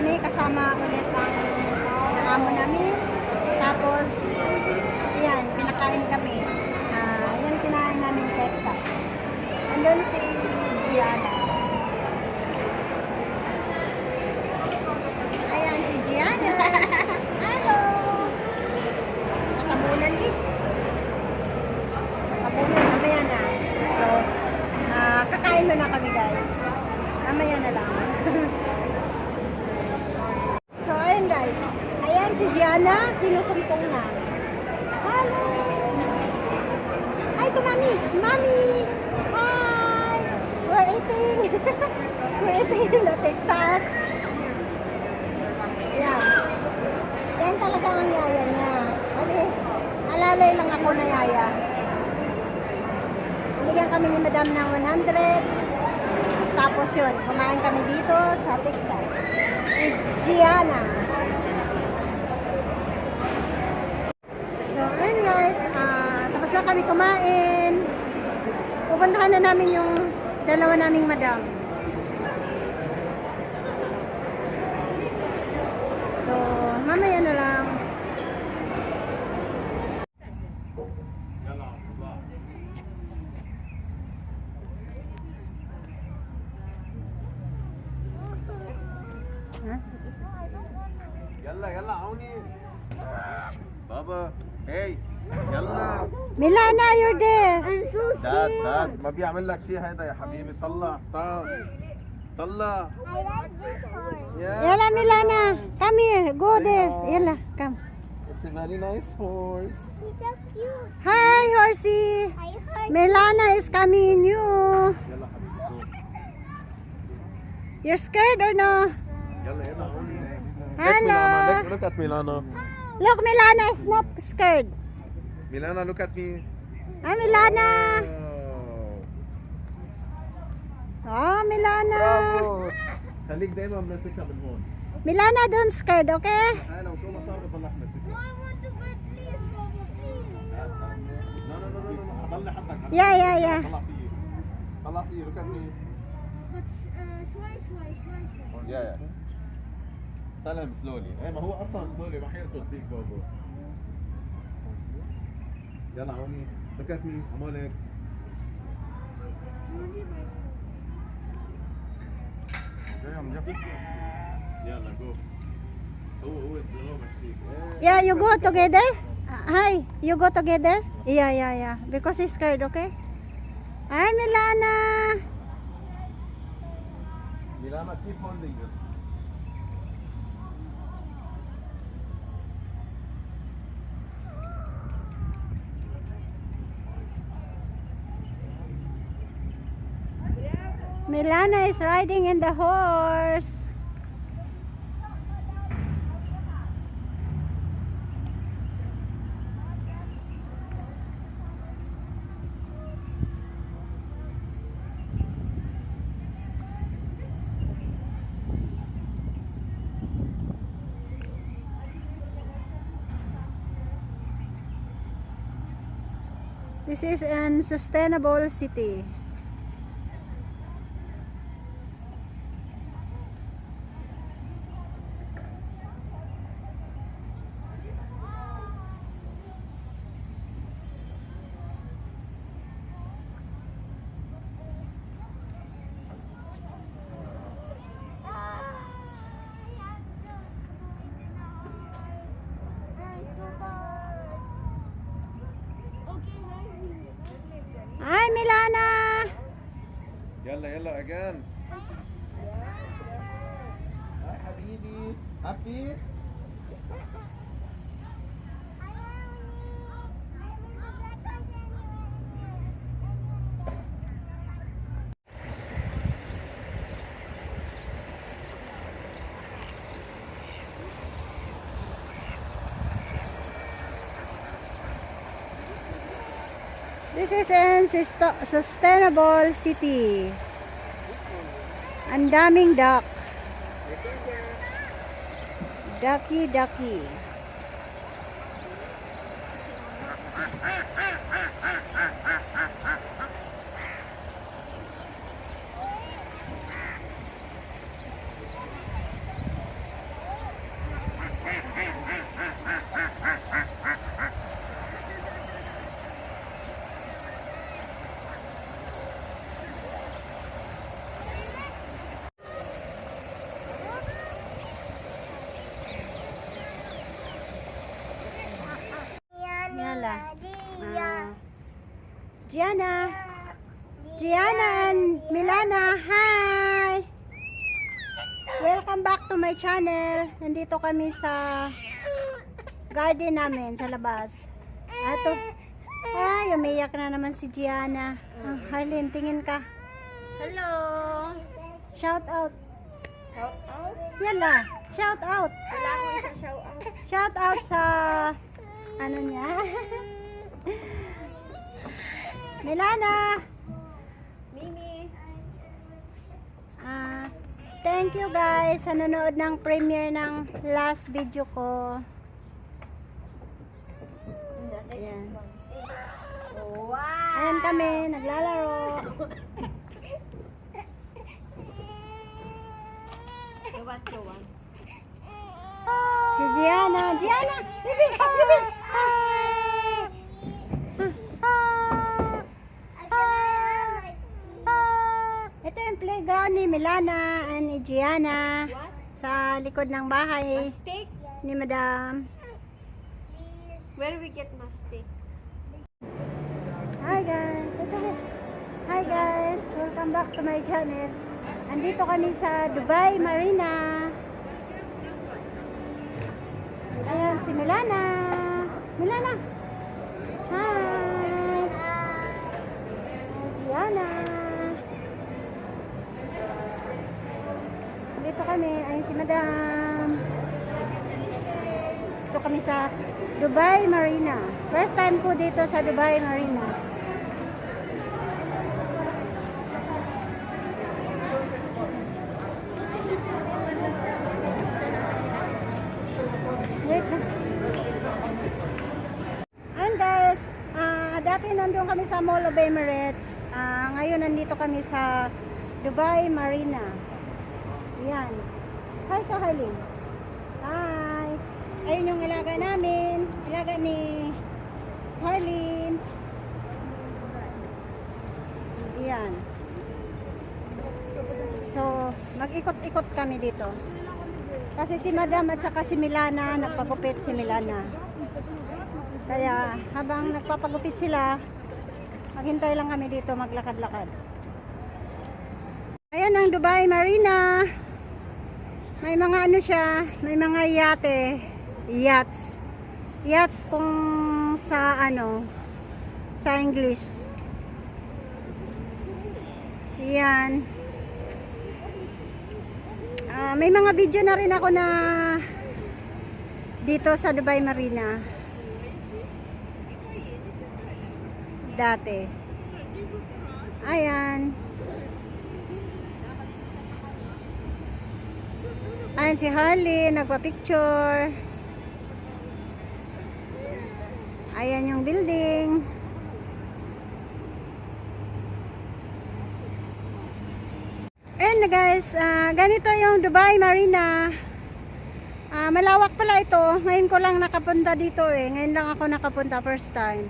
kami kasama ulit ang, ang amo namin. Tapos, ayan, pinakain kami. Ah, yan kinain namin Texas. Andun si Gianna. Ayan, si Gianna. Hello! Natabunan din. Natabunan, mamaya na. So, ah, kakain muna kami guys. Mamaya na lang. so, ayun guys. Ayan si Gianna, sinusumpong na. Hello! Hi to Mami! Mami! Hi! We're eating! We're eating in the Texas. Yan. Yan talaga ang yaya niya. Ali, alalay lang ako na yaya. Binigyan kami ni Madam ng 100. Tapos yun, kumain kami dito sa Texas. Si Gianna. So, ayun guys. ah, tapos na kami kumain. Pupuntahan na namin yung dalawa naming madam. Mamaya na lang. يلا يلا عوني بابا هي يلا Milana, you're there. داد داد ما بيعمل لك شيء هيدا يا حبيبي طلع طلع Talla. I like this one. Yeah. Yala, Milana. Come here. Go Very there. nice. Yala, come. It's a very nice horse. He's so cute. Hi, horsey. I heard. Milana is coming you. Yalla, You're scared or no? Yalla, yalla. Look, Milana. Look, look at Milana. Oh. Look, Milana is not scared. Milana, look at me. Hi, Milana. Oh. آه ميلانا خليك دايما ماسكها من هون. ميلانا don't scared, أوكي أنا وشو ما صار بضل ماسكها. ضل حدك. يا يا يا. طلع فيي. طلع فيي ركبني. شوي شوي شوي شوي. يا يا. طلع سلولي، إيه ما هو أصلا سلولي ما حيركض فيك بابا يلا عمي، ركبني عمالك me, Yeah, you go together? Uh, hi, you go together? Yeah, yeah, yeah. Because he's scared, okay? Hi, Milana. Milana keep holding this Milana is riding in the horse. This is an sustainable city. ميلانا يلا يلا أجان. هاي حبيبي حبيبي. This is an sustainable city. Ang daming duck. Ducky, ducky. Yala. Ah. Gianna. Gianna and Milana, hi! Welcome back to my channel. Nandito kami sa garden namin sa labas. Ato. Ay, umiyak na naman si Gianna. Ah, Harlin, tingin ka. Hello! Shout out. Shout out? Yala, shout out. Wala ko isang shout out. Shout out sa ano niya? Milana. Mimi! Ah, thank you guys sa nanonood ng premiere ng last video ko. Ayan. Wow! Ayan kami, naglalaro. You want? Si Gianna. Gianna! Bibi! Bibi! Ito playground ni Milana and ni Gianna What? sa likod ng bahay Mastic? ni Madam. Where we get mastic? Hi guys! Ito. Hi guys! Welcome back to my channel. Andito kami sa Dubai Marina. Ayan si Milana. Milana! Hi! Gianna! Dito kami. Ayun si Madam. Dito kami sa Dubai Marina. First time ko dito sa Dubai Marina. Wait. And guys, ah, dati nandun kami sa Mall of Emirates. Ah, ngayon nandito kami sa Dubai Marina. Yan. Hi ka, Harley. Hi. Ayun yung alaga namin. Alaga ni Harlin. Yan. So, mag-ikot-ikot kami dito. Kasi si Madam at saka si Milana, nagpagupit si Milana. Kaya habang nagpapagupit sila, maghintay lang kami dito maglakad-lakad. Ayan ang Dubai Marina. May mga ano siya, may mga yate, yachts. Yachts kung sa ano, sa English. Yan. Ah, may mga video na rin ako na dito sa Dubai Marina. Dati. Ayan. Ayan si Harley, nagpa-picture. Ayan yung building. Ayan na guys, ah, ganito yung Dubai Marina. Ah, malawak pala ito. Ngayon ko lang nakapunta dito eh. Ngayon lang ako nakapunta first time.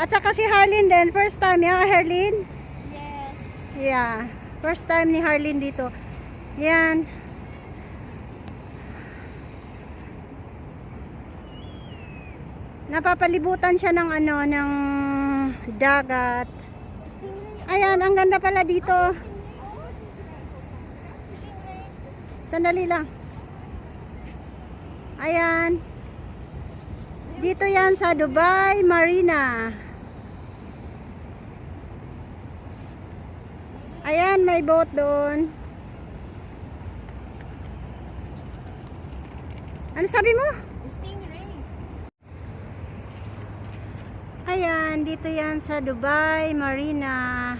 At saka si Harlin din, first time ya, Harlin? Yes. Yeah, first time ni Harlin dito. Yan. Napapalibutan siya ng ano, ng dagat. Ayan, ang ganda pala dito. Sandali lang. Ayan. Dito yan sa Dubai Marina. Ayan, may boat doon. Ano sabi mo? Ayan, dito yan sa Dubai Marina.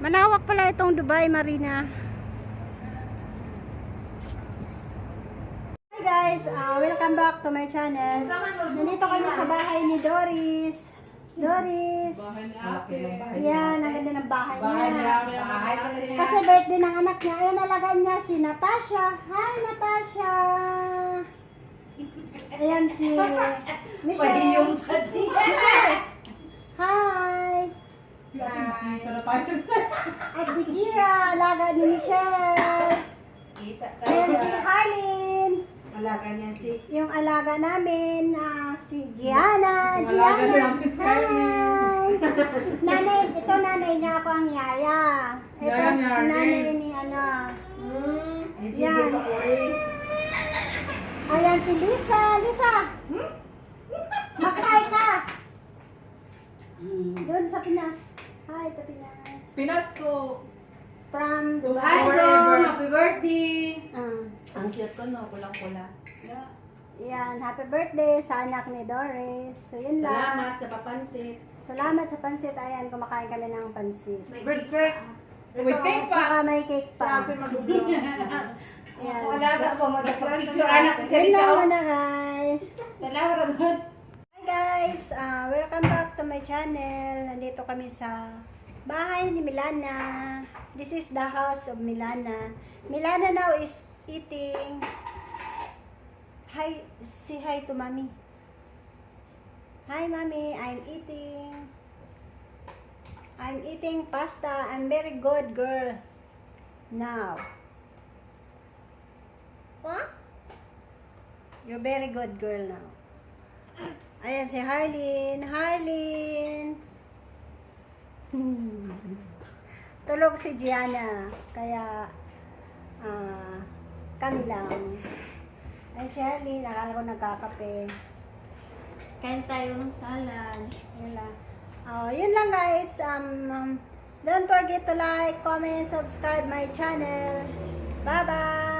Malawak pala itong Dubai Marina. Hi guys, uh, welcome back to my channel. Nandito kami sa bahay ni Doris. Doris. Yan, ang ganda ng bahay, niya. Kasi birthday ng anak niya. Ayan, alagaan niya si Natasha. Hi, Natasha. Ayan si Michelle. Hi. At si Kira, alaga ni Michelle. Ayan si Harlin. Alaga niya si Yung alaga namin, ah, si Gianna. Gianna. Hi. nanay, ito nanay niya ako ang yaya. Ito, Yaya ni Harlin. nanay ni ano. Yan. Yan. Ayan si Lisa. Lisa. Mag-hi ka. Doon sa Pinas. Hi, to Pinas. Pinas ko. From Dubai. Hi, happy birthday. Ah. Ang cute ko no, kulang-kula. Yan, happy birthday sa anak ni Doris. So, yun lang. Salamat sa papansit. Salamat sa pansit. Ayan, kumakain kami ng pansit. Birthday. With cake pa. may cake Sa pa. atin magulo. Ayan. Alaga ko magpapicture anak ko. Yun lang muna, guys. Salamat. Hi, guys. Ah, welcome back to my channel. Nandito kami sa bahay ni Milana. This is the house of Milana. Milana now is eating... Hi, say hi to mommy. Hi, mommy. I'm eating... I'm eating pasta. I'm very good girl. Now. What? You're very good girl now. Ayan si Harlin. Harlin! Tulog si Gianna. Kaya, ah, kami lang. Ayan si Harlin. Akala ko nagkakape. Kain tayo ng salad. Yun lang. Oh, yun lang guys. Um, um, don't forget to like, comment, subscribe my channel. Bye-bye!